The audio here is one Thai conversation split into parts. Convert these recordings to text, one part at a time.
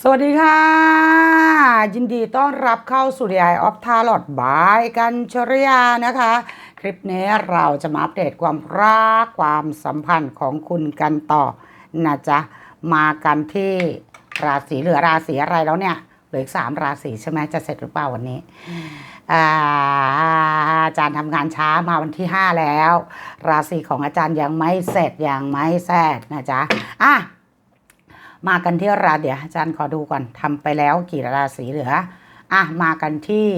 สวัสดีค่ะ ยินดีต้อนรับเข้าสู่ The Eye of Tarot บายกันชริยานะคะ คลิปนี้เราจะมาอัปเดตความรักความสัมพันธ์ของคุณกันต่อนะจ๊ะ มากันที่ราศีเหลือราศีอะไรแล้วเนี่ยเหลืออีกสามราศีใช่ไหมจะเสร็จหรือเปล่าวันนี้อาจารย์ทำงานช้ามาวันที่ 5 แล้ว ราศีของอาจารย์ยังไม่เสร็จยังไม่แซ่ดนะจ๊ะอะ มากันที่ราเดี๋ยวอาจารย์ขอดูก่อนทำไปแล้วกี่ราศีเหลืออะมากันที่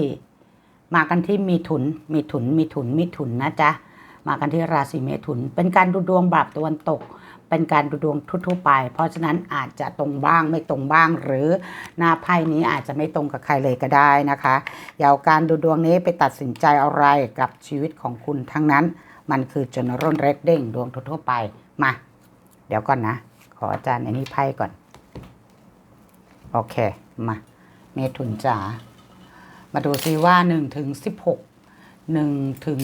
มากันที่มีถุนมีถุนมีถุนมีถุนนะจ๊ะมากันที่ราศีเมถุน เป็นการดูดวงแบบตะวันตก เป็นการดูดวงทั่วๆไป เพราะฉะนั้นอาจจะตรงบ้างไม่ตรงบ้าง หรือหน้าไพ่นี้อาจจะไม่ตรงกับใครเลยก็ได้นะคะอย่าเอาการดูดวงนี้ไปตัดสินใจอะไรกับชีวิตของคุณทั้งนั้น มันคือ general reading ดวงทั่วๆไปมา เดี๋ยวก่อนนะ ขออาจารย์ในนี้ไพ่ก่อน โอเค มา เมถุนจ๋า มาดูซิว่า1ถึง16 1ถึง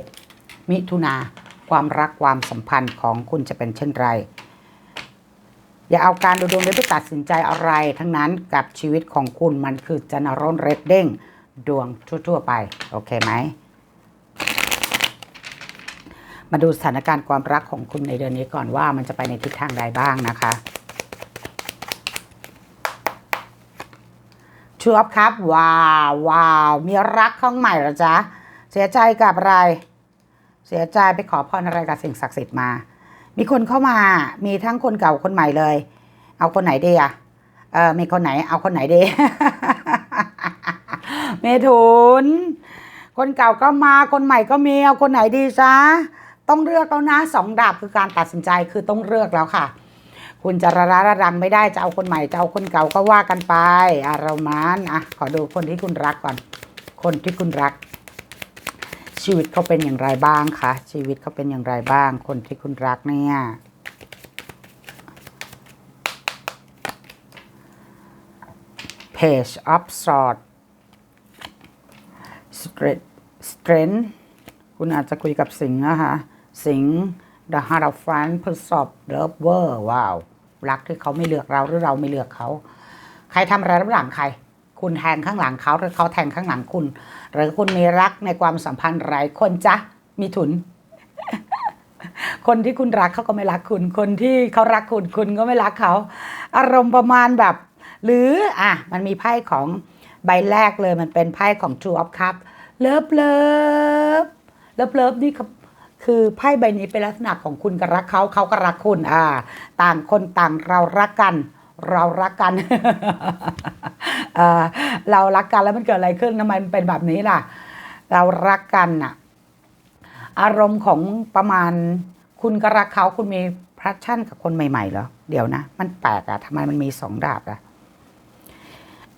16มิถุนาความรักความสัมพันธ์ของคุณจะเป็นเช่นไร อย่าเอาการดูดวงนี้ไปตัดสินใจอะไร ทั้งนั้นกับชีวิตของคุณมันคือจันทร์ร้นเรดเด้งดวงทั่ว ๆ ไป โอเคไหม มาดูสถานการณ์ความรักของคุณในเดือนนี้ก่อนว่ามันจะไปในทิศทางใดบ้างนะคะชูอัพครับ ว้าวว้าวมีรักข้างใหม่หรอจ๊ะ เสียใจกับอะไร เสียใจไปขอพรอะไรกับสิ่งศักดิ์สิทธิ์มา มีคนเข้ามามีทั้งคนเก่าคนใหม่เลย เอาคนไหนดีอะเออมีคนไหน เอาคนไหนดีเมถุนคนเก่าก็มาคนใหม่ก็มีเอาคนไหนดีจ๊ะ ต้องเลือกแล้วนะสองดาบคือการตัดสินใจคือต้องเลือกแล้วค่ะ คุณจะระระระรังไม่ได้จะเอาคนใหม่จะเอาคนเก่าก็ว่ากันไปอะเรามันอะขอดูคนที่คุณรักก่อน คนที่คุณรัก ชีวิตเขาเป็นอย่างไรบ้างคะชีวิตเขาเป็นอย่างไรบ้าง คนที่คุณรักเนี่ย Page of Swords Strength Strength คุณอาจจะคุยกับสิงห์นะคะ สิงห์ The Heart of Fan พฤษภ Lover ว้าว รักที่เขาไม่เลือกเราหรือเราไม่เลือกเขา ใครทำอะไรรับหลังใคร คุณแทงข้างหลังเขาหรือเขาแทงข้างหลังคุณ หรือคุณมีรักในความสัมพันธ์ไรคนจ๊ะ มีถุน คนที่คุณรักเขาก็ไม่รักคุณ คนที่เขารักคุณคุณก็ไม่รักเขา อารมณ์ประมาณแบบ หรืออะมันมีไพ่ของใบแรกเลยมันเป็นไพ่ของ Two of Cups เลิฟเลิฟเลิฟเลิฟนี่ คือไพ่ใบนี้เป็นลักษณะของคุณกับรักเขาเขาก็รักคุณอ่า ต่างคนต่างเรารักกัน เรารักกันเรารักกันแล้วมันเกิดอะไรขึ้นทำไมมันเป็นแบบนี้ล่ะ เรารักกันน่ะ อารมณ์ของประมาณ คุณก็รักเขาคุณมีพระชั่นกับคนใหม่ๆเหรอเดี๋ยวนะ มันแปลกอะทำไมมันมีสองดาบอะ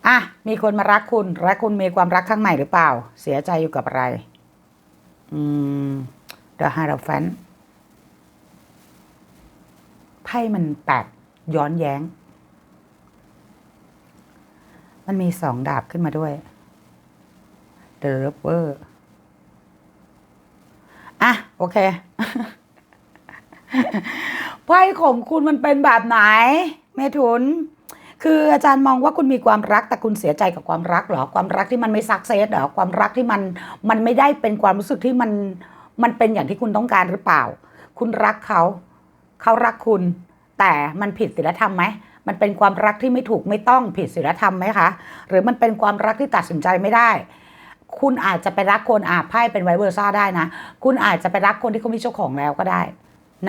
อะมีคนมารักคุณและคุณมีความรักข้างใหม่หรือเปล่า เสียใจอยู่กับอะไร อืม The h e a r o p h a n t ไพ่มันแปลกย้อนแย้ง มันมีสองดาบขึ้นมาด้วย The Lover อะ โอเคไพ่ของคุณมันเป็นแบบไหนเมถุน คืออาจารย์มองว่าคุณมีความรักแต่คุณเสียใจกับความรักเหรอ ความรักที่มันไม่ซักเซสเหรอ ความรักที่มันมันไม่ได้เป็นความรู้สึกที่มัน มันเป็นอย่างที่คุณต้องการหรือเปล่า คุณรักเขาเขารักคุณ แต่มันผิดศีลธรรมไหมมันเป็นความรักที่ไม่ถูกไม่ต้องผิดศีลธรรมไหมคะ หรือมันเป็นความรักที่ตัดสินใจไม่ได้ คุณอาจจะไปรักคนอาไพ่เป็นไวเวอร์ซ่าได้นะ คุณอาจจะไปรักคนที่เขามีเจ้าของแล้วก็ได้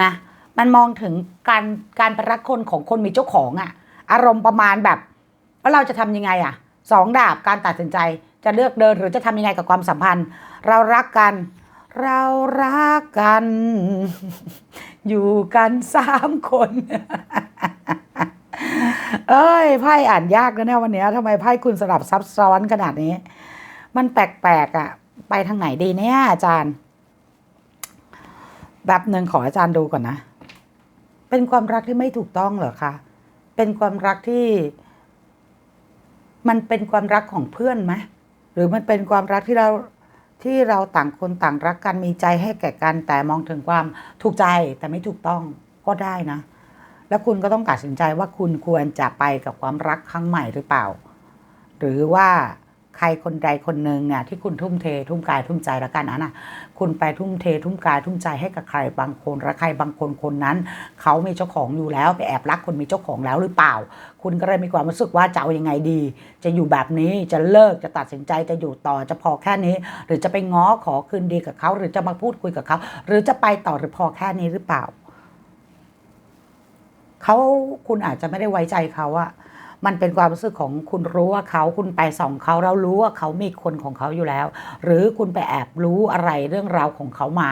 นะ มันมองถึงการการไปรักคนของคนมีเจ้าของอะอารมณ์ประมาณแบบแล้วเราจะทำยังไงอะสองดาบการตัดสินใจจะเลือกเดินหรือจะทำยังไงกับความสัมพันธ์ เรารักกัน เรารักกัน อยู่กันสามคน เอ้ยไพ่อ่านยากนะเนี่ยวันนี้ทำไมไพ่คุณสลับซับซ้อนขนาดนี้ มันแปลกๆอะ่ะ ไปทางไหนดีเนี่ยอาจารย์แบบหนึ่งขออาจารย์ดูก่อนนะ เป็นความรักที่ไม่ถูกต้องเหรอคะ เป็นความรักที่ มันเป็นความรักของเพื่อนไหมหรือมันเป็นความรักที่เรา ที่เราต่างคนต่างรักกันมีใจให้แก่กันแต่มองถึงความถูกใจแต่ไม่ถูกต้องก็ได้นะ แล้วคุณก็ต้องตัดสินใจว่าคุณควรจะไปกับความรักครั้งใหม่หรือเปล่า หรือว่า ใครคนใดคนหนึ่งเนี่ยที่คุณทุ่มเท ทุ่มกายทุ่มใจแล้วกันนะนะคุณไปทุ่มเท ทุ่มกายทุ่มใจให้กับใครบางคนและใครบางคนคนนั้น เขามีเจ้าของอยู่แล้วไปแอบรักคนมีเจ้าของแล้วหรือเปล่า คุณก็เลยมีความรู้สึกว่าจะเอายังไงดี จะอยู่แบบนี้จะเลิกจะตัดสินใจจะอยู่ต่อจะพอแค่นี้ หรือจะไปง้อขอคืนดีกับเขา หรือจะมาพูดคุยกับเขา หรือจะไปต่อหรือพอแค่นี้หรือเปล่าเขาคุณอาจจะไม่ได้ไว้ใจเขาอะ มันเป็นความรู้สึกของคุณรู้ว่าเขาคุณไปส่องเขาเรารู้ว่าเขามีคนของเขาอยู่แล้ว หรือคุณไปแอบรู้อะไรเรื่องราวของเขามา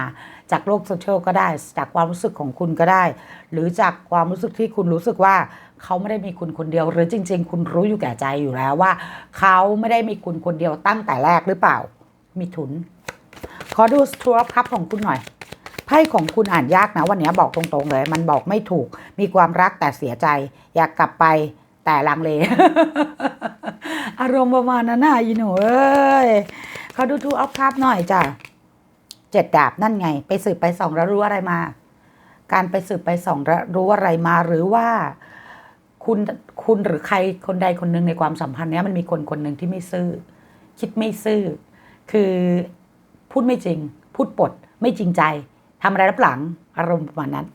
จากโลกโซเชียลก็ได้ จากความรู้สึกของคุณก็ได้ หรือจากความรู้สึกที่คุณรู้สึกว่าเขาไม่ได้มีคุณคนเดียว หรือจริง ๆ คุณรู้อยู่แก่ใจอยู่แล้วว่า เขาไม่ได้มีคุณคนเดียวตั้งแต่แรกหรือเปล่า มีทุน ขอดูสทัวร์พับของคุณหน่อยไพ่ของคุณอ่านยากนะวันนี้บอกตรงๆเลย มันบอกไม่ถูกมีความรักแต่เสียใจ อยากกลับไป แต่ลังเล อารมณ์ประมาณนั้นน่ะยีหนูเอ้ยเขาดูทูอัพคัพหน่อยจ้ะเจ็ดดาบนั่นไง ไปสืบไปส่องแล้วรู้อะไรมา การไปสืบไปส่องแล้วรู้อะไรมาหรือว่า คุณคุณหรือใครคนใดคนหนึ่งในความสัมพันธ์เนี้ยมันมีคนคนหนึ่งที่ไม่ซื่อ คิดไม่ซื่อ คือพูดไม่จริง พูดปด ไม่จริงใจทำอะไรรับหลัง อารมณ์ประมาณนั้น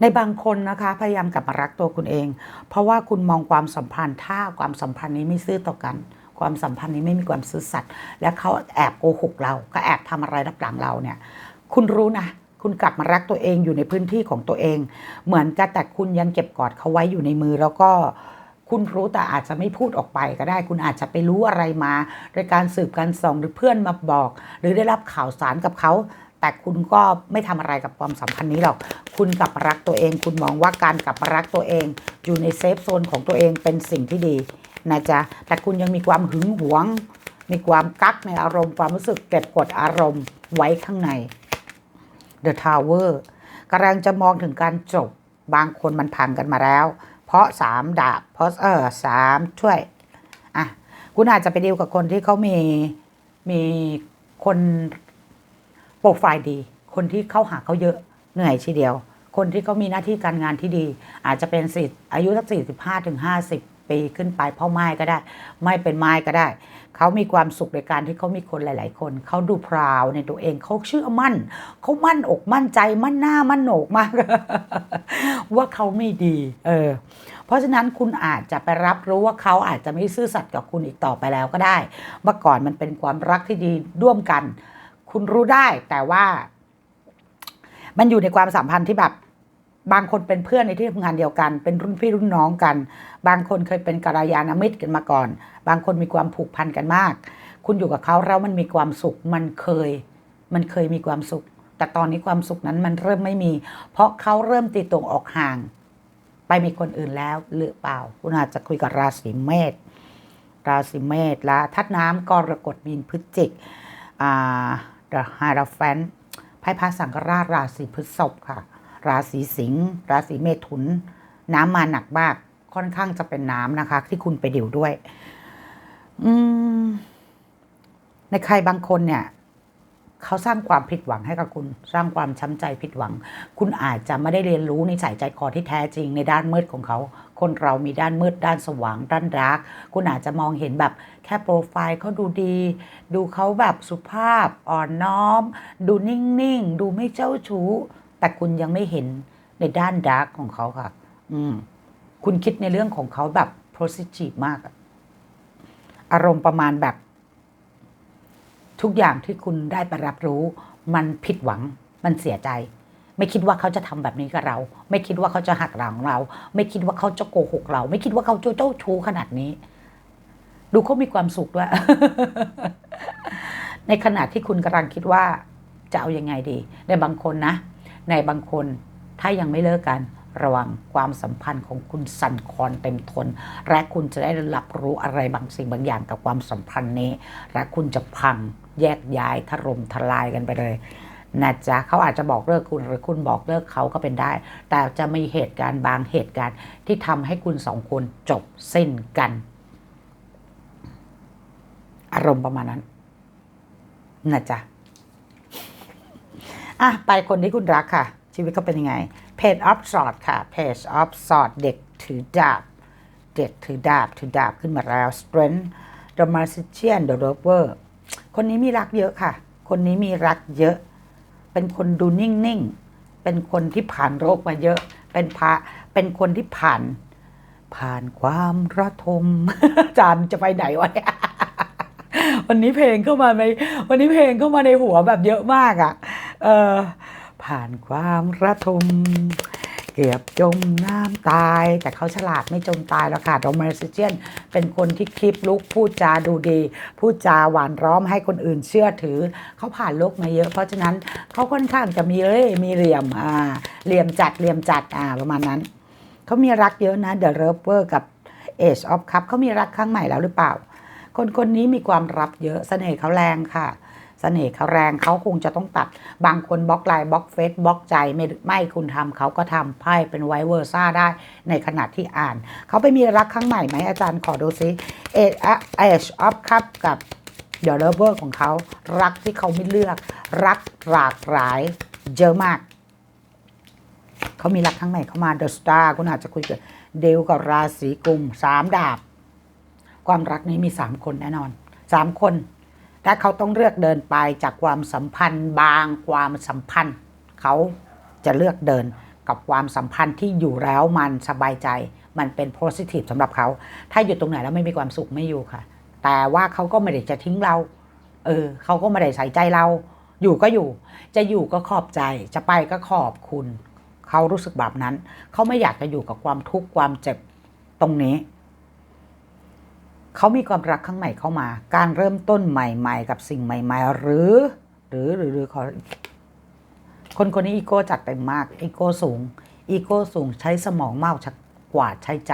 ในบางคนนะคะพยายามกลับมารักตัวคุณเอง เพราะว่าคุณมองความสัมพันธ์ ถ้าความสัมพันธ์นี้ไม่ซื่อต่อกัน ความสัมพันธ์นี้ไม่มีความซื่อสัตย์และเขาแอบโกหกเรา ก็แอบทำอะไรรับหลังเราเนี่ย คุณรู้นะคุณกลับมารักตัวเองอยู่ในพื้นที่ของตัวเอง เหมือนกันแต่คุณยังเก็บกอดเขาไว้อยู่ในมือแล้วก็คุณรู้แต่อาจจะไม่พูดออกไปก็ได้ คุณอาจจะไปรู้อะไรมาโดยการสืบการส่องหรือเพื่อนมาบอก หรือได้รับข่าวสารกับเขา แต่คุณก็ไม่ทำอะไรกับความสัมพันธ์นี้หรอก คุณกลับรักตัวเอง คุณมองว่าการกลับรักตัวเอง อยู่ในเซฟโซนของตัวเองเป็นสิ่งที่ดีนะจ๊ะ แต่คุณยังมีความหึงหวง มีความกักในอารมณ์ ความรู้สึกเก็บกดอารมณ์ไว้ข้างใน The Tower กำลังจะมองถึงการจบบางคนมันพังกันมาแล้ว เพราะสามดาบเพราะเออสามช่วยอะคุณอาจจะไปดีลกับคนที่เขามีมีคน โปรไฟล์ดี คนที่เข้าหาเขาเยอะเหนื่อยทีเดียว คนที่เขามีหน้าที่การงานที่ดี อาจจะเป็นสิอายุสักสี่สิบห้าถึงห้าสิบปีขึ้นไปพ่อไม้ก็ได้ ไม่เป็นไม้ก็ได้ เขามีความสุขในการที่เขามีคนหลาย ๆ คน เขาดูพราวในตัวเองเขาเชื่อมั่น เขามั่นอกมั่นใจมั่นหน้ามั่นโหนกมาก ว่าเขาไม่ดีเออเพราะฉะนั้นคุณอาจจะไปรับรู้ว่าเขาอาจจะไม่ซื่อสัตย์กับคุณอีกต่อไปแล้วก็ได้ เมื่อก่อนมันเป็นความรักที่ดีร่วมกัน คุณรู้ได้แต่ว่า มันอยู่ในความสัมพันธ์ที่แบบบางคนเป็นเพื่อนในที่ทำงานเดียวกัน เป็นรุ่นพี่รุ่นน้องกัน บางคนเคยเป็นกัลยาณมิตรกันมาก่อน บางคนมีความผูกพันกันมาก คุณอยู่กับเขาแล้วมันมีความสุข มันเคย มันเคยมีความสุข แต่ตอนนี้ความสุขนั้นมันเริ่มไม่มี เพราะเขาเริ่มตีตรงออกห่าง ไปมีคนอื่นแล้วหรือเปล่า คุณอาจจะคุยกับราศีเมษ ราศีเมษและทัดน้ำกรกฎมีนพฤศจิกอ่า เดอะฮาราแฟนไพ่พระสังกราชราศีพฤษภค่ะ ราศีสิงห์ราศีเมถุน น้ำมาหนักมากค่อนข้างจะเป็นน้ำนะคะ ที่คุณไปดิวด้วยอืมในใครบางคนเนี่ย เขาสร้างความผิดหวังให้กับคุณ สร้างความช้ำใจผิดหวัง คุณอาจจะไม่ได้เรียนรู้ในสายใจคอที่แท้จริงในด้านมืดของเขา คนเรามีด้านมืดด้านสว่าง ด้านร์กคุณอาจจะมองเห็นแบบแค่โปรไฟล์เขาดูดี ดูเขาแบบสุภาพอ่อนน้อม ดูนิ่งๆ ดูไม่เจ้าชู้ แต่คุณยังไม่เห็นในด้านดาร์กของเขาค่ะ อืม คุณคิดในเรื่องของเขาแบบ positive มาก อารมณ์ประมาณแบบ ทุกอย่างที่คุณได้ไปรับรู้ มันผิดหวัง มันเสียใจ ไม่คิดว่าเขาจะทำแบบนี้กับเรา ไม่คิดว่าเขาจะหักหลังเรา ไม่คิดว่าเขาจะโกหกเรา ไม่คิดว่าเขาจะเจ้าชู้ขนาดนี้ ดูเขามีความสุขด้วยในขณะที่คุณกำลังคิดว่าจะเอายังไงดี ในบางคนนะ ในบางคนถ้ายังไม่เลิกกันระวังความสัมพันธ์ของคุณสั่นคลอนเต็มทน และคุณจะได้รับรู้อะไรบางสิ่งบางอย่างกับความสัมพันธ์นี้ และคุณจะพัง แยกย้ายถล่มทลายกันไปเลยนะจ๊ะเขาอาจจะบอกเลิกคุณหรือคุณบอกเลิกเขาก็เป็นได้ แต่จะมีเหตุการณ์บางเหตุการณ์ที่ทำให้คุณสองคนจบสิ้นกัน อารมณ์ประมาณนั้นนะจ๊ะอะไปคนที่คุณรักค่ะ ชีวิตเขาเป็นยังไง Page of Sword ค่ะ Page of Sword เด็กถือดาบ เด็กถือดาบ ถือดาบขึ้นมาแล้ว Strength The Magician The Rover คนนี้มีรักเยอะค่ะ คนนี้มีรักเยอะ เป็นคนดูนิ่งๆ เป็นคนที่ผ่านโรคมาเยอะ เป็นพระเป็นคนที่ผ่าน ผ่านความระทมจารย์จะไปไหนวะเนี่ยวันนี้เพลงเข้ามาในวันนี้เพลงเข้ามาในหัวแบบเยอะมากอะ่ะ เออผ่านความระทม กือบจมน้ำตาย แต่เขาฉลาดไม่จมตายแล้วค่ะโดม a ซิเชียนเป็นคนที่คลิปลุกพูดจาดูดี พูดจาหวานร้อมให้คนอื่นเชื่อถือ เขาผ่านโลกมาเยอะ เพราะฉะนั้นเขาค่อนข้างจะมีเล่มีเหลี่ยมอ่าเหลี่ยมจัดเหลี่ยมจัดอ่าประมาณนั้นเขามีรักเยอะนะ The Lover กับ Age of Cup เขามีรักครั้งใหม่แล้วหรือเปล่า คนคนนี้มีความรับเยอะเสน่ห์เขาแรงค่ะ เสน่ห์เขาแรงเขาคงจะต้องตัด บางคนบล็อกไลน์บล็อกเฟซบล็อกใจไม่ไม่คุณทำเขาก็ทำไพ่เป็นไวเวอร์ซ่าได้ในขณะที่อ่าน เขาไปมีรักครั้งใหม่ไหมอาจารย์ขอดูซิ Age Age of Cup กับ The Lover ของเขารักที่เขาไม่เลือก รักหลากหลายเยอะมาก เขามีรักครั้งใหม่เข้ามาเดอะสตาร์คุณอาจจะคุยกับเดวกับราศีกุมสามดาบ ความรักนี้มีสามคนแน่นอนสามคน ถ้าเขาต้องเลือกเดินไปจากความสัมพันธ์บางความสัมพันธ์ เขาจะเลือกเดินกับความสัมพันธ์ที่อยู่แล้วมันสบายใจ มันเป็น positive สำหรับเขา ถ้าอยู่ตรงไหนแล้วไม่มีความสุขไม่อยู่ค่ะ แต่ว่าเขาก็ไม่ได้จะทิ้งเรา เออเขาก็ไม่ได้ใส่ใจเรา อยู่ก็อยู่ จะอยู่ก็ขอบใจ จะไปก็ขอบคุณ เขารู้สึกแบบนั้น เขาไม่อยากจะอยู่กับความทุกข์ความเจ็บตรงนี้ เขามีความรักข้างในเข้ามา การเริ่มต้นใหม่ ๆ กับสิ่งใหม่ ๆ หรือ หรือหรือหรือขอคนคนนี้อีโก้จัดเต็มมากอีโก้สูงอีโก้สูงใช้สมองมากกว่าใช้ใจ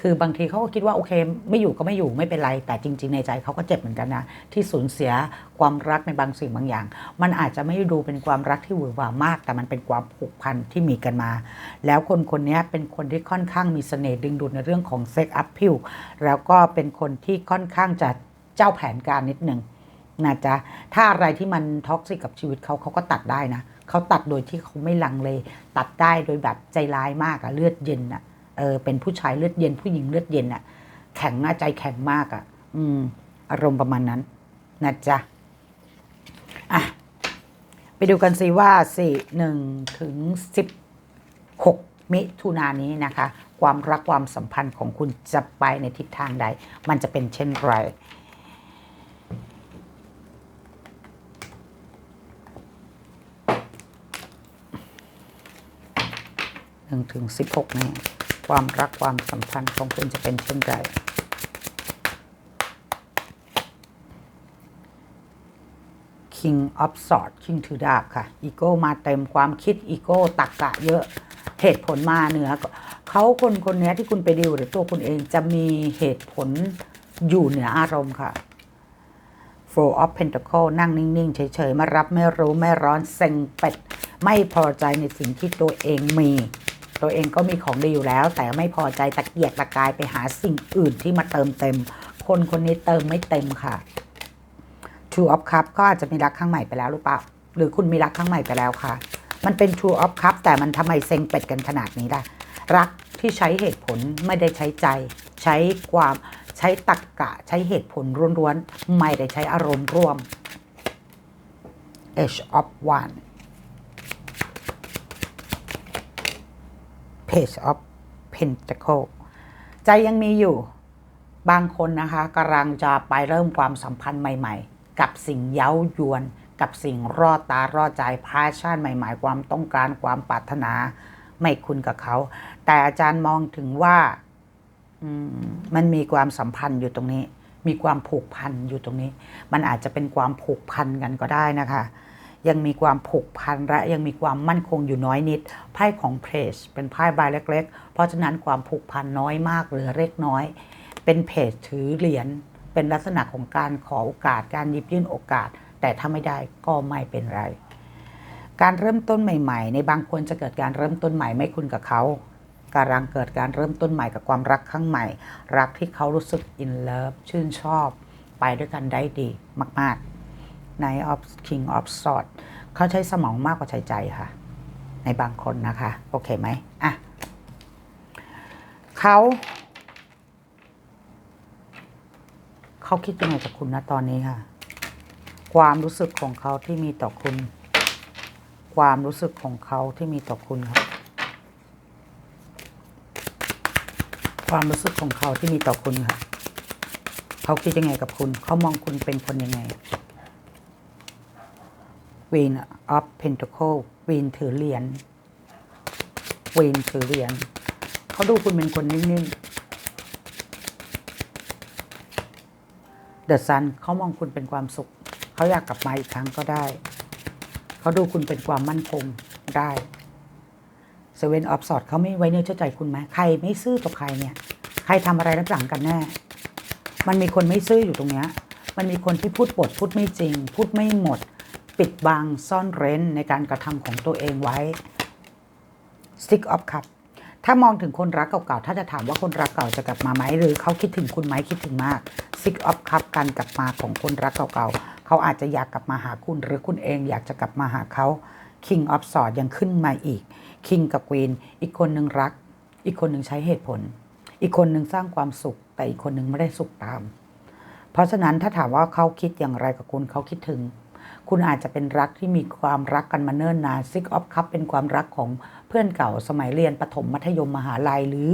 คือบางทีเขาก็คิดว่าโอเค ไม่อยู่ก็ไม่อยู่ไม่เป็นไร แต่จริง ๆ ในใจเขาก็เจ็บเหมือนกันนะที่สูญเสียความรักในบางสิ่งบางอย่าง มันอาจจะไม่ดูเป็นความรักที่หวือหวามาก แต่มันเป็นความผูกพันที่มีกันมา แล้วคนคนนี้เป็นคนที่ค่อนข้างมีเสน่ห์ดึงดูดในเรื่องของเซ็กอัพพิวแล้วก็เป็นคนที่ค่อนข้างจะเจ้าแผนการนิดนึงนะจ๊ะถ้าอะไรที่มันท็อกซิกกับชีวิตเขาเขาก็ตัดได้นะเขาตัดโดยที่เขาไม่ลังเล ตัดได้โดยแบบใจร้ายมากอะเลือดเย็นอะ เออเป็นผู้ชายเลือดเย็นผู้หญิงเลือดเย็นอะแข็งอะใจแข็งมากอะอืม อารมณ์ประมาณนั้นนะจ๊ะอะไปดูกันสิว่าสี่หนึ่งถึงสิบหกมิถุนายนนี้นะคะ ความรักความสัมพันธ์ของคุณจะไปในทิศทางใด มันจะเป็นเช่นไรหนึ่งถึงสิบหกนี้ ความรักความสัมพันธ์ของคุณจะเป็นเช่นไร King of Swords King ถือดาบค่ะ อีโก้มาเต็มความคิดอีโก้ตักกะเยอะเหตุผลมาเหนือเขาคนคนนี้ที่คุณไปดิวหรือตัวคุณเองจะมีเหตุผลอยู่เหนืออารมณ์ค่ะ Four of Pentacle นั่งนิ่ง ๆ เฉย ๆ มารับไม่รู้ไม่ร้อนเซ็งเป็ด ไม่พอใจในสิ่งที่ตัวเองมี ตัวเองก็มีของดีอยู่แล้ว แต่ไม่พอใจตะเกียกตะกายไปหาสิ่งอื่นที่มาเติมเต็ม คนคนนี้เติมไม่เต็มค่ะ True of Cup ก็อาจจะมีรักครั้งใหม่ไปแล้วหรือเปล่า หรือคุณมีรักครั้งใหม่ไปแล้วค่ะ มันเป็น True of Cup แต่มันทำไมเซ็งเป็ดกันขนาดนี้ล่ะ รักที่ใช้เหตุผลไม่ได้ใช้ใจ ใช้ความใช้ตักกะใช้เหตุผลล้วนๆ ไม่ได้ใช้อารมณ์ร่วม Age of One Page of Pentacle ใจยังมีอยู่บางคนนะคะกำลังจะไปเริ่มความสัมพันธ์ใหม่ ๆ กับสิ่งเย้ายวน กับสิ่งรอดตารอดใจพาชั่นใหม่ ๆ ความต้องการความปรารถนาไม่คุณกับเขา แต่อาจารย์มองถึงว่ามมันมีความสัมพันธ์อยู่ตรงนี้ มีความผูกพันอยู่ตรงนี้ มันอาจจะเป็นความผูกพันกันก็ได้นะคะ ยังมีความผูกพันและยังมีความมั่นคงอยู่น้อยนิด ไพ่ของเพรสเป็นไพ่ใบเล็ก ๆ เพราะฉะนั้นความผูกพันน้อยมากเหรือเล็กน้อย เป็นเพจถือเหรียญเป็นลักษณะของการขอโอกาส การหยิบยื่นโอกาส แต่ถ้าไม่ได้ก็ไม่เป็นไร การเริ่มต้นใหม่ ๆ ในบางคนจะเกิดการเริ่มต้นใหม่ไม่คุณกับเขากำลังเกิดการเริ่มต้นใหม่กับความรักครั้งใหม่ รักที่เขารู้สึก in love ชื่นชอบ ไปด้วยกันได้ดีมาก ๆ ใน of King of Swords เขาใช้สมองมากกว่าใช้ใจค่ะ ในบางคนนะคะ โอเคไหมอะเขาเขาคิดยังไงกับคุณนะตอนนี้ค่ะ ความรู้สึกของเขาที่มีต่อคุณ ความรู้สึกของเขาที่มีต่อคุณครับความรู้สึกของเขาที่มีต่อคุณค่ะ เขาคิดยังไงกับคุณ เขามองคุณเป็นคนยังไง Queen of Pentacle Queen ถือเหรียญ Queen ถือเหรียญเขาดูคุณเป็นคนนิ่งๆ The Sun เขามองคุณเป็นความสุข เขาอยากกลับมาอีกครั้งก็ได้ เขาดูคุณเป็นความมั่นคงได้ Seven of Swords เขาไม่ไว้เนื้อเชื่อใจคุณไหมใครไม่ซื่อกับใครเนี่ย ใครทำอะไรรับหลังกันแน่ มันมีคนไม่ซื่ออยู่ตรงเนี้ย มันมีคนที่พูดปดพูดไม่จริง พูดไม่หมด ปิดบังซ่อนเร้นในการกระทำของตัวเองไว้ Stick of Cup ถ้ามองถึงคนรักเก่าๆ ถ้าจะถามว่าคนรักเก่าจะกลับมาไหม หรือเขาคิดถึงคุณไหมคิดถึงมาก Six of Cup การกลับมาของคนรักเก่าๆ เขาอาจจะอยากกลับมาหาคุณ หรือคุณเองอยากจะกลับมาหาเขา King of Swords ยังขึ้นมาอีก King กับ Queen อีกคนหนึ่งรัก อีกคนหนึ่งใช้เหตุผล อีกคนหนึ่งสร้างความสุข แต่อีกคนหนึ่งไม่ได้สุขตาม เพราะฉะนั้นถ้าถามว่าเขาคิดอย่างไรกับคุณเขาคิดถึง คุณอาจจะเป็นรักที่มีความรักกันมาเนิ่นนานซิกออฟคัพเป็นความรักของเพื่อนเก่าสมัยเรียนประถมมัธยมมหาลัยหรือ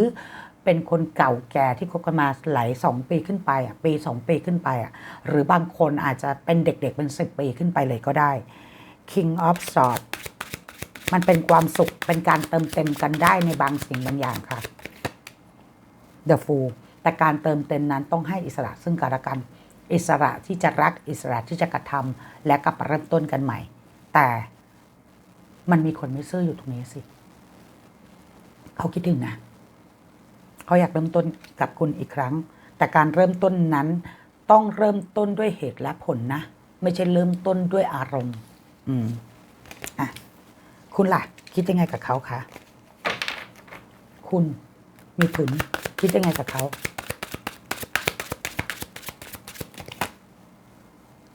เป็นคนเก่าแก่ที่คบกันมาหลายสองปีขึ้นไปอะปีสองปีขึ้นไปอะหรือบางคนอาจจะเป็นเด็กๆเป็นสิบปีขึ้นไปเลยก็ได้ King of Swords มันเป็นความสุขเป็นการเติมเต็มกันได้ในบางสิ่งบางอย่างค่ะ The Fool แต่การเติมเต็มนั้นต้องให้อิสระซึ่งกันและกัน อิสระที่จะรักอิสระที่จะกระทำและกลับมาเริ่มต้นกันใหม่ แต่มันมีคนไม่ซื่ออยู่ตรงนี้สิ เขาคิดถึงนะ เขาอยากเริ่มต้นกับคุณอีกครั้ง แต่การเริ่มต้นนั้นต้องเริ่มต้นด้วยเหตุและผลนะ ไม่ใช่เริ่มต้นด้วยอารมณ์ อืมอะคุณล่ะ คิดยังไงกับเขาคะ คุณมีผลคิดยังไงกับเขา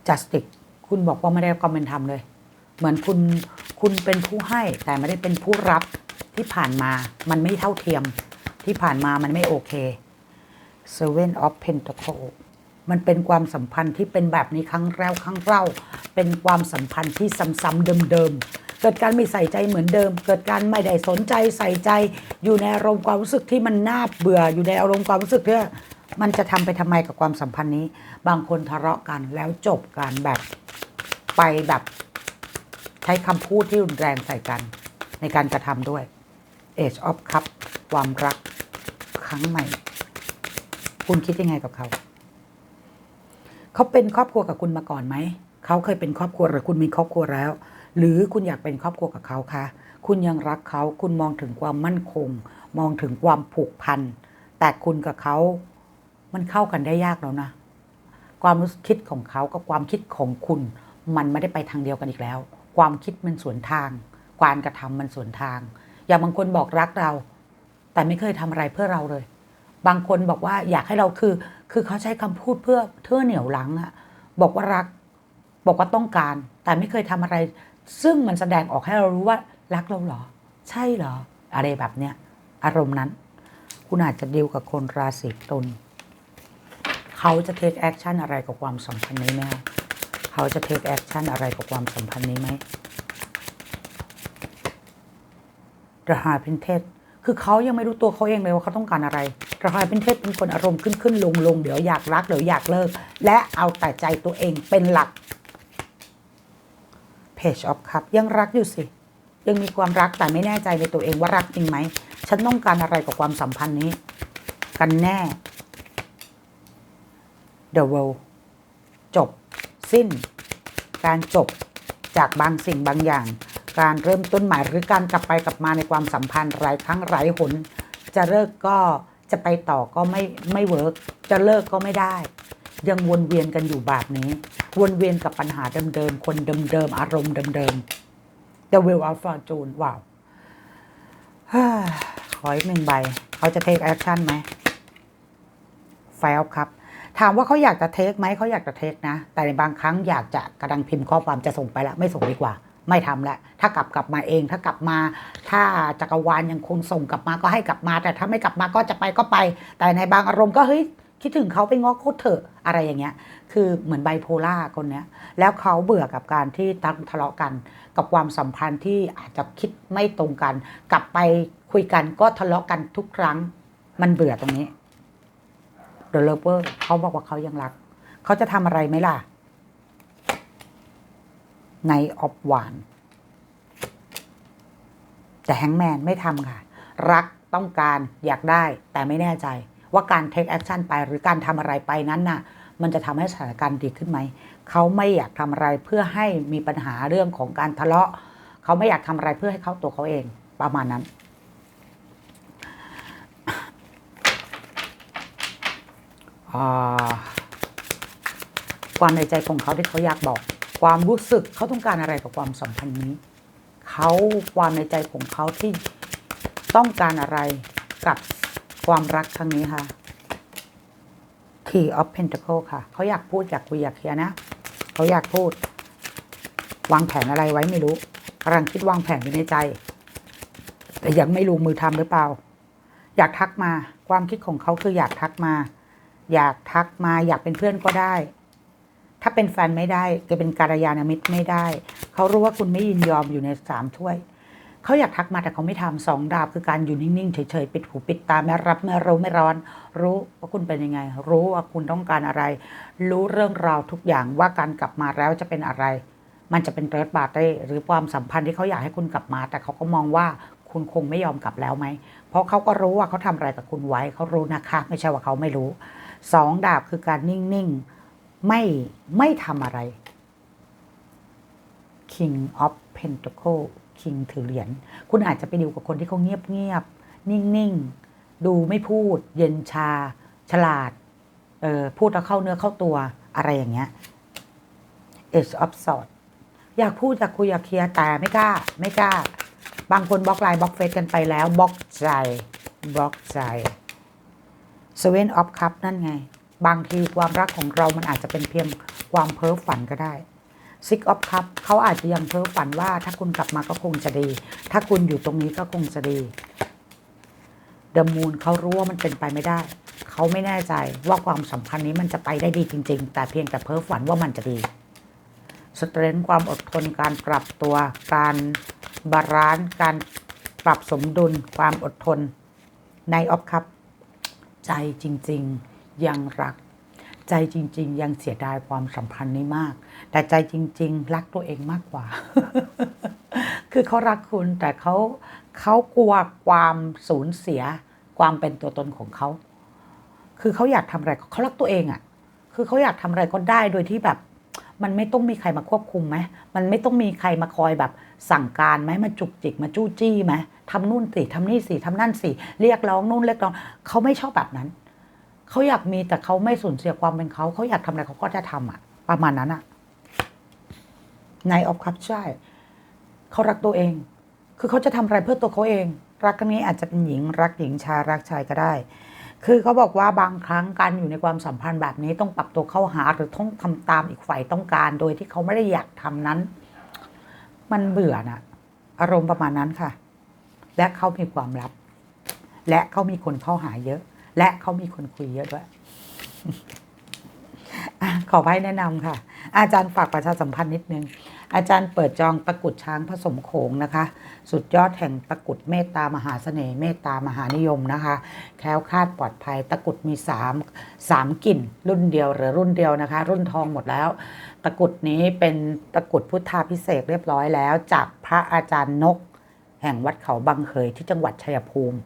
justice คุณบอกว่าไม่ได้ความเป็นธรรมเลย เหมือนคุณคุณเป็นผู้ให้แต่ไม่ได้เป็นผู้รับที่ผ่านมามันไม่เท่าเทียมที่ผ่านมามันไม่โอเค seven of pentacles มันเป็นความสัมพันธ์ที่เป็นแบบนี้ครั้งแล้วครั้งเล่า เป็นความสัมพันธ์ที่ซ้ำๆเดิมๆ เกิดการไม่ใส่ใจเหมือนเดิม เกิดการไม่ได้สนใจใส่ใจ อยู่ในอารมณ์ความรู้สึกที่มันน่าเบื่อ อยู่ในอารมณ์ความรู้สึกที่ มันจะทำไปทำไมกับความสัมพันธ์นี้ บางคนทะเลาะกันแล้วจบกันแบบไปแบบใช้คำพูดที่รุนแรงใส่กัน ในการกระทำด้วย Age of Cup ความรักครั้งใหม่ คุณคิดยังไงกับเขา เขาเป็นครอบครัวกับคุณมาก่อนไหม เขาเคยเป็นครอบครัวหรือคุณมีครอบครัวแล้ว หรือคุณอยากเป็นครอบครัวกับเขาคะ คุณยังรักเขา คุณมองถึงความมั่นคง มองถึงความผูกพัน แต่คุณกับเขา มันเข้ากันได้ยากแล้วนะ ความคิดของเขากับความคิดของคุณ มันไม่ได้ไปทางเดียวกันอีกแล้ว ความคิดมันสวนทาง การกระทำมันสวนทาง อย่างบางคนบอกรักเรา แต่ไม่เคยทำอะไรเพื่อเราเลย บางคนบอกว่าอยากให้เราคือ คือเขาใช้คำพูดเพื่อเพื่อเหนี่ยวหลังอะบอกว่ารัก บอกว่าต้องการ แต่ไม่เคยทำอะไร ซึ่งมันแสดงออกให้เรารู้ว่ารักเราเหรอ ใช่เหรอ อะไรแบบเนี้ยอารมณ์นั้น คุณอาจจะดีลกับคนราศีตุล เขาจะเทคแอคชั่นอะไรกับความสัมพันธ์นี้ไหมคะเขาจะเทคแอคชั่นอะไรกับความสัมพันธ์นี้ไหมระหายเป็นเทศคือเขายังไม่รู้ตัวเขาเองเลยว่าเขาต้องการอะไรระหายเป็นเทศเป็นคนอารมณ์ขึ้นขึ้นลงลงเดี๋ยวอยากรักเดี๋ยวอยากเลิก และเอาแต่ใจตัวเองเป็นหลัก Page of Cup ยังรักอยู่สิ ยังมีความรักแต่ไม่แน่ใจในตัวเองว่ารักจริงไหม ฉันต้องการอะไรกับความสัมพันธ์นี้ กันแน่ The World จบ สิ้น การจบจากบางสิ่งบางอย่าง การเริ่มต้นใหม่หรือการกลับไปกลับมาในความสัมพันธ์หลายครั้งหลายหน จะเลิกก็จะไปต่อก็ไม่ไม่เวิร์กจะเลิกก็ไม่ได้ ยังวนเวียนกันอยู่แบบนี้ วนเวียนกับปัญหาเดิมๆคนเดิมๆอารมณ์เดิมๆ The Wheel of Fortune ว้าวขออีกหนึ่งใบ เขาจะเทคแอคชั่นไหมไฟล์ครับ ถามว่าเขาอยากจะเทคไหมเขาอยากจะเทคนะ แต่ในบางครั้งอยากจะกระดังพิมพ์ข้อความจะส่งไปล้วไม่ส่งดีกว่า ไม่ทำละถ้ากลับกลับมาเอง ถ้ากลับมา ถ้าจักรวาลยังคงส่งกลับมาก็ให้กลับมา แต่ถ้าไม่กลับมาก็จะไปก็ไป แต่ในบางอารมณ์ก็เฮ้ยคิดถึงเขาไปง้อเขาเถอะอะไรอย่างเงี้ย คือเหมือนไบโพล่าคนเนี้ย แล้วเขาเบื่อกับการที่ตั้งทะเลาะกัน กับความสัมพันธ์ที่อาจจะคิดไม่ตรงกัน กลับไปคุยกันก็ทะเลาะกันทุกครั้ง มันเบื่อตรงนี้ The Lover เขาบอกว่าเขายังรัก เขาจะทำอะไรไหมล่ะในออฟวานแต่แฮงแมนไม่ทำค่ะ รักต้องการอยากได้แต่ไม่แน่ใจ ว่าการเทคแอคชั่นไปหรือการทำอะไรไปนั้นน่ะ มันจะทำให้สถานการณ์ดีขึ้นไหม เขาไม่อยากทำอะไรเพื่อให้มีปัญหาเรื่องของการทะเลาะ เขาไม่อยากทำอะไรเพื่อให้เขาตัวเขาเองประมาณนั้น อ่า ความในใจของเขาที่เขาอยากบอก ความรู้สึกเขาต้องการอะไรกับความสัมพันธ์นี้ เขาความในใจของเขาที่ต้องการอะไรกับความรักครั้งนี้ค่ะ Tea of Pentacle ค่ะ เขาอยากพูดอยากคุยอยากเคลียร์นะ เขาอยากพูด วางแผนอะไรไว้ไม่รู้กำลังคิดวางแผนอยู่ในใจ แต่ยังไม่ลงมือทำหรือเปล่า อยากทักมา ความคิดของเขาคืออยากทักมา อยากทักมาอยากเป็นเพื่อนก็ได้ ถ้าเป็นแฟนไม่ได้จะเป็นการยานมิตรไม่ได้ เขารู้ว่าคุณไม่ยินยอมอยู่ในสามถ้วย เขาอยากทักมาแต่เขาไม่ทำสองดาบคือการอยู่นิ่งๆเฉยๆปิดหูปิดตาไม่รับไม่รู้ไม่ร้อน รู้ว่าคุณเป็นยังไง รู้ว่าคุณต้องการอะไร รู้เรื่องราวทุกอย่างว่าการกลับมาแล้วจะเป็นอะไร มันจะเป็นเติร์ดบาร์เต้หรือความสัมพันธ์ที่เขาอยากให้คุณกลับมา แต่เขาก็มองว่าคุณคงไม่ยอมกลับแล้วไหม เพราะเขาก็รู้ว่าเขาทำอะไรกับคุณไว้ เขารู้นะคะ ไม่ใช่ว่าเขาไม่รู้ สองดาบคือการนิ่ง ๆ ไม่ไม่ทำอะไร King of Pentacle King ถือเหรียญคุณอาจจะไปดิวกับคนที่เขาเงียบ ๆ นิ่ง ๆ ดูไม่พูด เย็นชา ฉลาดเออพูดแล้วเข้าเนื้อเข้าตัวอะไรอย่างเงี้ย Age of Sword อยากพูดอยากคุยอยากเคลียร์แต่ไม่กล้า ไม่กล้า บางคนบล็อกไลน์บล็อกเฟซกันไปแล้วบล็อกใจบล็อกใจ Seven of Cup นั่นไง บางทีความรักของเรามันอาจจะเป็นเพียงความเพ้อฝันก็ได้ Six of Cup เขาอาจจะยังเพ้อฝันว่า ถ้าคุณกลับมาก็คงจะดี ถ้าคุณอยู่ตรงนี้ก็คงจะดี The Moon เขารู้ว่ามันเป็นไปไม่ได้ เขาไม่แน่ใจว่าความสัมพันธ์นี้มันจะไปได้ดีจริง ๆ แต่เพียงแต่เพ้อฝันว่ามันจะดีสเตรนความอดทนการปรับตัว การบาลานซ์การปรับสมดุลความอดทนในออฟคัพ ใจจริง ๆ ยังรัก ใจจริง ๆ ยังเสียดายความสัมพันธ์นี้มาก แต่ใจจริง ๆ รักตัวเองมากกว่า คือเขารักคุณแต่เขาเขากลัวความสูญเสีย ความเป็นตัวตนของเขา คือเขาอยากทำอะไรเขารักตัวเองอะ่ะ คือเขาอยากทำอะไรก็ได้โดยที่แบบ มันไม่ต้องมีใครมาควบคุมไหมมันไม่ต้องมีใครมาคอยแบบ สั่งการไหมมาจุกจิกมาจู้จี้ไหมทำนู่นสิทำนี่สิทำนั่นสิเรียกร้องนู่นเรียกร้องเขาไม่ชอบแบบนั้นเขาอยากมีแต่เขาไม่สูญเสียความเป็นเขาเขาอยากทำอะไรเขาก็จะทำอะประมาณนั้นอะในออฟคัพใช่เขารักตัวเอง คือเขาจะทำอะไรเพื่อตัวเขาเอง รักครั้งนี้อาจจะเป็นหญิง รักหญิงชายรักชายก็ได้ คือเขาบอกว่าบางครั้งการอยู่ในความสัมพันธ์แบบนี้ต้องปรับตัวเข้าหาหรือต้องทำตามอีกฝ่ายต้องการ โดยที่เขาไม่ได้อยากทำนั้น มันเบื่อนะอารมณ์ประมาณนั้นค่ะ และเขามีความลับ และเขามีคนเข้าหาเยอะ และเขามีคนคุยเยอะด้วยขอให้แนะนำค่ะ อาจารย์ฝากประชาสัมพันธ์นิดนึง อาจารย์เปิดจองตะกุดช้างผสมโขงนะคะ สุดยอดแห่งตะกุดเมตตามหาเสน่ห์เมตตามหานิยมนะคะ แคล้วคลาดปลอดภัยตะกุดมี3 3กลิ่น รุ่นเดียวหรือรุ่นเดียวนะคะ รุ่นทองหมดแล้ว ตะกุดนี้เป็นตะกุดพุทธาพิเศษเรียบร้อยแล้ว จากพระอาจารย์นก แห่งวัดเขาบางเขยที่จังหวัดชัยภูมิ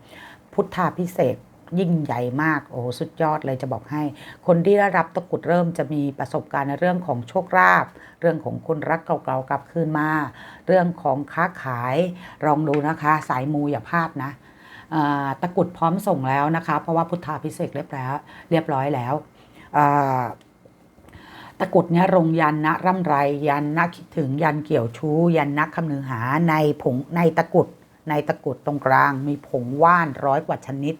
พุทธาพิเศษ ยิ่งใหญ่มากโอ้โหสุดยอดเลยจะบอกให้ คนที่ได้รับตะกรุดเริ่มจะมีประสบการณ์ในเรื่องของโชคลาภเรื่องของคนรักเก่าๆกลับคืนมา เรื่องของค้าขายลองดูนะคะ สายมูอย่าพลาดนะตะกรุดพร้อมส่งแล้วนะคะ เพราะว่าพุทธาพิเศษเรียบร้อยเรียบร้อยแล้วตะกุดเนี่ยรงยันนะร่ำไรยันนะคิดถึงยันเกี่ยวชู้ ยันนักคำนึงหาในผงในตะกุดในตะกุดตรงกลางมีผงว่านร้อยกว่าชนิด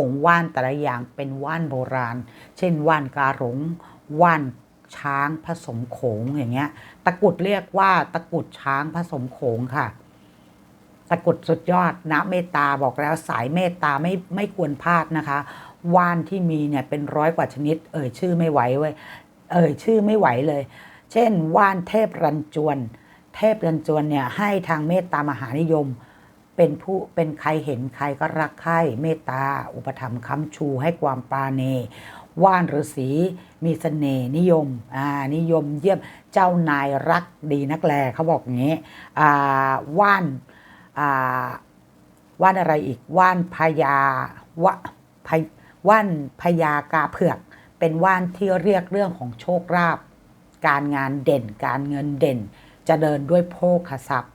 ผงว่านแต่ละอย่างเป็นว่านโบราณ เช่นว่านการหลงว่านช้างผสมโขงอย่างเงี้ย ตะกุดเรียกว่าตะกุดช้างผสมโขงค่ะ ตะกุดสุดยอดนะเมตตาบอกแล้วสายเมตตาไม่ไม่ควรพลาดนะคะ ว่านที่มีเนี่ยเป็นร้อยกว่าชนิด เอ่ยชื่อไม่ไหวเว้ย เอ่ยชื่อไม่ไหวเลย เช่น ว่านเทพรันจวน เทพรันจวนเนี่ยให้ทางเมตตามหานิยม เป็นผู้เป็นใครเห็นใครก็รักใคร่เมตตา อุปถัมภ์ค้ำชูให้ความปราณีว่านฤาษีมีเสน่ห์นิยมอ่านิยมเยี่ยมเจ้านายรักดีนักแลเขาบอกอย่างนี้อ่าว่านอ่าว่านอะไรอีกว่านพญาวะพว่านพญากาเผือก เป็นว่านที่เรียกเรื่องของโชคลาภการงานเด่น การเงินเด่นจะเดินด้วยโภคทรัพย์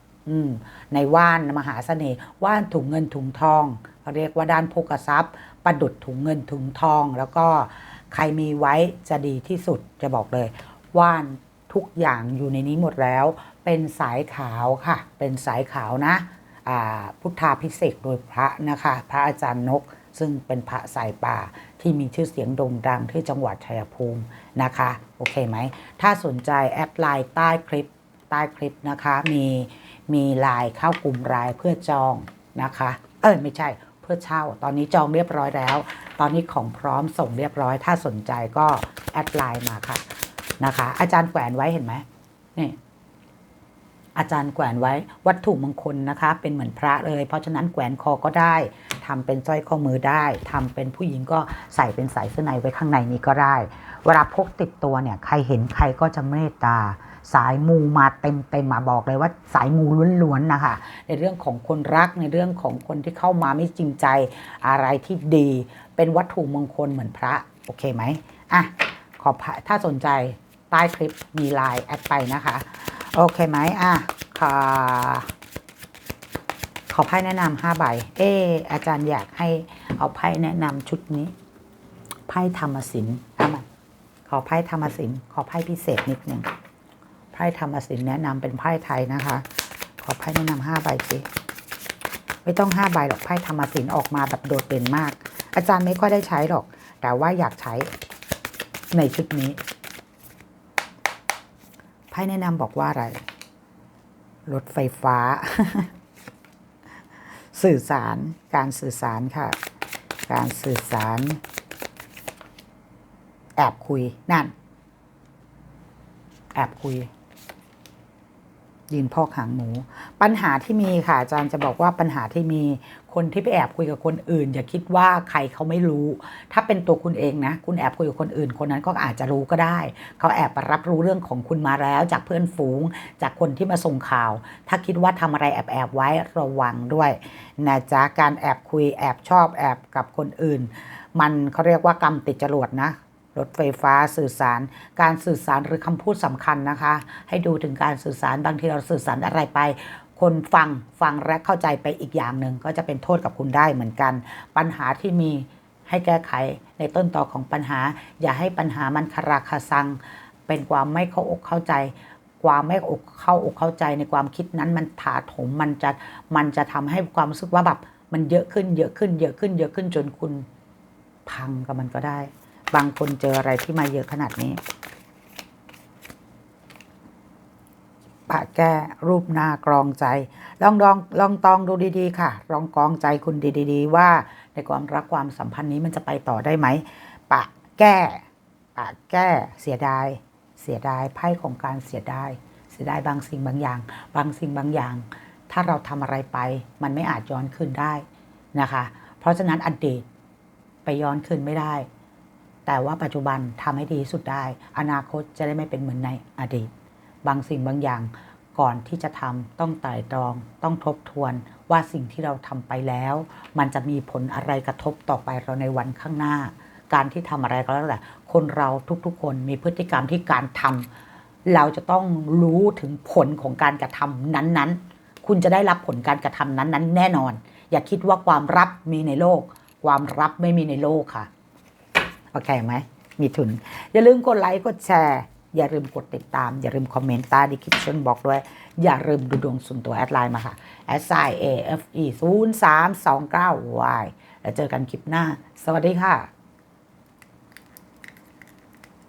ในว่านมหาเสน่ห์ว่านถุงเงินถุงทองเขาเรียกว่าด้านโภคทรัพย์ ประดุดถุงเงินถุงทอง แล้วก็ใครมีไว้จะดีที่สุดจะบอกเลย ว่านทุกอย่างอยู่ในนี้หมดแล้ว เป็นสายขาวค่ะ เป็นสายขาวนะพุทธาพิเศษโดยพระนะคะ พระอาจารย์นกซึ่งเป็นพระสายป่าที่มีชื่อเสียงโด่งดังที่จังหวัดชัยภูมินะคะ โอเคไหม ถ้าสนใจแอดไลน์ใต้คลิปใต้คลิปนะคะมี มีไลน์เข้ากลุ่มรายเพื่อจองนะคะ เออไม่ใช่เพื่อเช่า ตอนนี้จองเรียบร้อยแล้ว ตอนนี้ของพร้อมส่งเรียบร้อย ถ้าสนใจก็แอดไลน์มาค่ะนะคะ อาจารย์แขวนไว้เห็นไหมนี่อาจารย์แขวนไว้วัตถุมงคลนะคะ เป็นเหมือนพระเลย เพราะฉะนั้นแขวนคอก็ได้ทำเป็นสร้อยข้อมือได้ทำเป็นผู้หญิงก็ใส่เป็นสายเสื้อในไว้ข้างในนี้ก็ได้ เวลาพกติดตัวเนี่ย ใครเห็นใครก็จะเมตตา สายมูมาเต็มเต็มมาบอกเลยว่าสายมูล้วนๆนะคะในเรื่องของคนรักในเรื่องของคนที่เข้ามาไม่จริงใจอะไรที่ดี เป็นวัตถุมงคลเหมือนพระโอเคไหมอะขอพะถ้าสนใจใต้คลิปมีไลน์แอดไปนะคะ โอเคไหมอะขอขอไพ่แนะนำห้าใบ เอออาจารย์อยากให้เอาไพ่แนะนำชุดนี้ ไพ่ธรรมศิลป์เอามาขอไพ่ธรรมศิลป์ขอไพ่พิเศษนิดหนึ่ง ไพ่ธรรมศิลป์แนะนำเป็นไพ่ไทยนะคะ ขอไพ่แนะนำห้าใบสิไม่ต้องห้าใบหรอกไพ่ธรรมศิลป์ออกมาแบบโดดเด่นมาก อาจารย์ไม่ค่อยได้ใช้หรอก แต่ว่าอยากใช้ในชุดนี้ไพ่แนะนำบอกว่าอะไร รถไฟฟ้า สื่อสารการสื่อสารค่ะ การสื่อสาร แอบคุยนั่น แอบคุย ยืนพอกหางหมู ปัญหาที่มีค่ะอาจารย์จะบอกว่าปัญหาที่มีคนที่ไปแอบคุยกับคนอื่น อย่าคิดว่าใครเขาไม่รู้ ถ้าเป็นตัวคุณเองนะ คุณแอบคุยกับคนอื่น คนนั้นก็อาจจะรู้ก็ได้ เขาแอบรับรู้เรื่องของคุณมาแล้ว จากเพื่อนฝูง จากคนที่มาส่งข่าว ถ้าคิดว่าทำอะไรแอบแอบไว้ระวังด้วยนะจ๊ะการแอบคุยแอบชอบแอบกับคนอื่น มันเขาเรียกว่ากรรมติดจรวดนะ รถไฟฟ้าสื่อสาร การสื่อสารหรือคำพูดสำคัญนะคะ ให้ดูถึงการสื่อสารบางทีเราสื่อสารอะไรไป คนฟังฟังและเข้าใจไปอีกอย่างหนึ่งก็จะเป็นโทษกับคุณได้เหมือนกัน ปัญหาที่มีให้แก้ไขในต้นตอของปัญหา อย่าให้ปัญหามันคาราคาซัง เป็นความไม่เข้าอกเข้าใจ ความไม่อกเข้าอกเข้าใจในความคิดนั้นมันถาถมมันจะมันจะทำให้ความรู้สึกว่าแบบมันเยอะขึ้นเยอะขึ้นเยอะขึ้นเยอะขึ้นจนคุณพังกับมันก็ได้ บางคนเจออะไรที่มาเยอะขนาดนี้ปะแก้รูปหน้ากรองใจ ลองลองลองตองดูดีๆ ค่ะ ลองกรองใจคุณดีๆ ว่าในความรักความสัมพันธ์นี้มันจะไปต่อได้ไหมปะแก้ปะแก้เสียดาย เสียดายไพ่ของการเสียดายเสียดายบางสิ่งบางอย่าง บางสิ่งบางอย่าง ถ้าเราทำอะไรไป มันไม่อาจย้อนคืนได้นะคะ เพราะฉะนั้นอดีตไปย้อนคืนไม่ได้ แต่ว่าปัจจุบันทำให้ดีที่สุดได้ อนาคตจะได้ไม่เป็นเหมือนในอดีต บางสิ่งบางอย่างก่อนที่จะทำต้องไต่ตรอง ต้องทบทวนว่าสิ่งที่เราทำไปแล้ว มันจะมีผลอะไรกระทบต่อไปเราในวันข้างหน้า การที่ทำอะไรก็แล้วแต่คนเราทุกๆ คนมีพฤติกรรมที่การทำเราจะต้องรู้ถึงผลของการกระทำนั้นๆ คุณจะได้รับผลการกระทำนั้นๆ แน่นอน อย่าคิดว่าความรับมีในโลก ความรับไม่มีในโลกค่ะ โอเคไหมมีทุน อย่าลืมกดไลค์กดแชร์ อย่าลืมกดติดตาม อย่าลืมคอมเมนต์ใต้ดีคลิปชั่นบอกด้วย อย่าลืมดูดวงส่วนตัวแอดไลน์มาค่ะ s i a f e 0 3 2 9 y แล้วเจอกันคลิปหน้า สวัสดีค่ะ